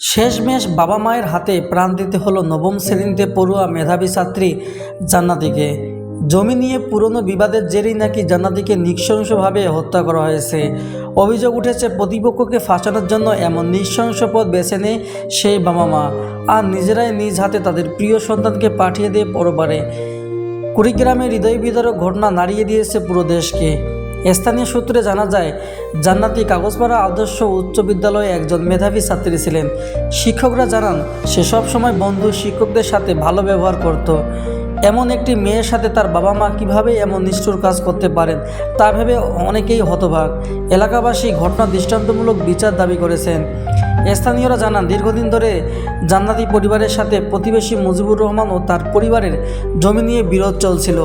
শেষমেশ বাবা মায়ের হাতে প্রাণ দিতে হলো নবম শ্রেণীতে পড়ুয়া মেধাবী ছাত্রী জান্নাতিকে। জমি নিয়ে পুরনো বিবাদের জেরেই নাকি জান্নাতিকে নৃশংসভাবে হত্যা করা হয়েছে। অভিযোগ উঠেছে, প্রতিপক্ষকে ফাঁসানোর জন্য এমন নৃশংস পথ বেছে নেয় সেই বাবা মা আর নিজেরাই নিজ হাতে তাদের প্রিয় সন্তানকে পাঠিয়ে দিয়ে পরবারে কুড়িগ্রামে হৃদয় বিদারক ঘটনা নাড়িয়ে দিয়েছে পুরো দেশকে। স্থানীয় সূত্রে জানা যায়, জান্নাতি কাগজপাড়া আদর্শ উচ্চ বিদ্যালয়ে একজন মেধাবী ছাত্রী ছিলেন। শিক্ষকরা জানান, সে সবসময় বন্ধু শিক্ষকদের সাথে ভালো ব্যবহার করত। এমন একটি মেয়ের সাথে তার বাবা মা কীভাবে এমন নিষ্ঠুর কাজ করতে পারেন, তা ভেবে অনেকেই হতভাগ এলাকাবাসী ঘটনা দৃষ্টান্তমূলক বিচার দাবি করেছেন। স্থানীয়রা জানান, দীর্ঘদিন ধরে জান্নাতি পরিবারের সাথে প্রতিবেশী মুজিবুর রহমান ও তার পরিবারের জমি নিয়ে বিরোধ চলছিল।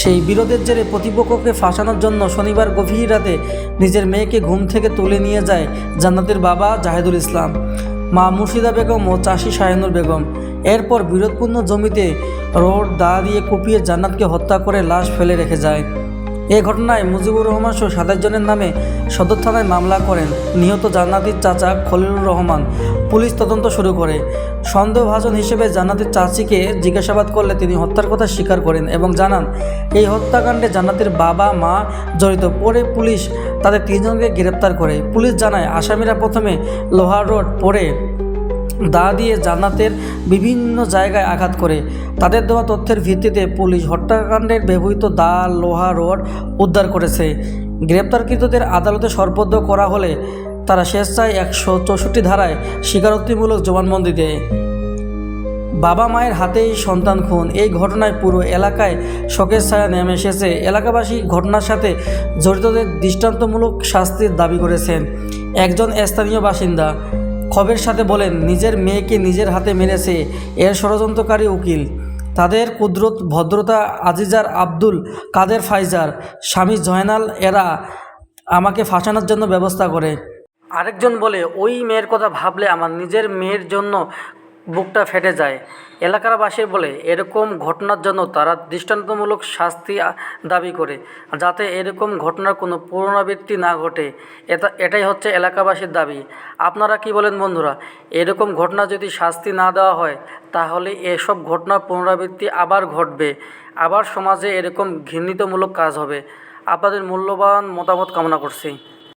সেই বিরোধের জেরে প্রতিপক্ষকে ফাঁসানোর জন্য শনিবার গভীর রাতে নিজের মেয়েকে ঘুম থেকে তুলে নিয়ে যায় জান্নাতের বাবা জাহেদুল ইসলাম, মা মুর্শিদা বেগম ও চাষি শাহিনুর বেগম। এরপর বিরোধপূর্ণ জমিতে রোড, দা দিয়ে কুপিয়ে জান্নাতকে হত্যা করে লাশ ফেলে রেখে যায়। এ ঘটনায় মুজিবুর রহমান সহ সাতাশ জনের নামে সদর থানায় মামলা করেন নিহত জান্নাতির চাচা খলিলুর রহমান। পুলিশ তদন্ত শুরু করে। সন্দেহভাজন হিসেবে জান্নাতির চাচিকে জিজ্ঞাসাবাদ করলে তিনি হত্যার কথা স্বীকার করেন এবং জানান, এই হত্যাকাণ্ডে জান্নাতির বাবা, মা জড়িত। পরে পুলিশ তাদের তিনজনকে গ্রেপ্তার করে। পুলিশ জানায়, আসামিরা প্রথমে লোহার রোড পরে দা দিয়ে জান্নাতের বিভিন্ন জায়গায় আঘাত করে। তাদের দেওয়া তথ্যের ভিত্তিতে পুলিশ হত্যাকাণ্ডের ব্যবহৃত দা, লোহা, রড উদ্ধার করেছে। গ্রেপ্তারকৃতদের আদালতে সরপদ্দ করা হলে তারা স্বেচ্ছায় একশো চৌষট্টি ধারায় স্বীকারোক্তিমূলক জবানবন্দি দেয়। বাবা মায়ের হাতেই সন্তান খুন। এই ঘটনায় পুরো এলাকায় শোকের ছায়া নেমে এসেছে। এলাকাবাসী ঘটনার সাথে জড়িতদের দৃষ্টান্তমূলক শাস্তির দাবি করেছেন। একজন স্থানীয় বাসিন্দা। খবের সাথে বলেন, নিজের মেয়েকে নিজের হাতে মেরেছে এর ষড়যন্ত্রকারী উকিল। তাদের কুদরত, ভদ্রতা আজিজার আব্দুল কাদের ফাইজার। স্বামী জয়নাল এরা আমাকে ফাঁসানোর জন্য ব্যবস্থা করে। আরেকজন বলে, ওই মেয়ের কথা ভাবলে আমার নিজের মেয়ের জন্য বুকটা ফেটে যায়। এলাকারবাসী বলে, এরকম ঘটনার জন্য তারা দৃষ্টান্তমূলক শাস্তি দাবি করে, যাতে এরকম ঘটনার কোনো পুনরাবৃত্তি না ঘটে। এটা, এটাই হচ্ছে এলাকাবাসীর দাবি। আপনারা কি বলেন বন্ধুরা? এরকম ঘটনা যদি শাস্তি না দেওয়া হয়, তাহলে এসব ঘটনার পুনরাবৃত্তি আবার ঘটবে। আবার সমাজে এরকম ঘৃণিতমূলক কাজ হবে। আপনাদের মূল্যবান মতামত কামনা করছি।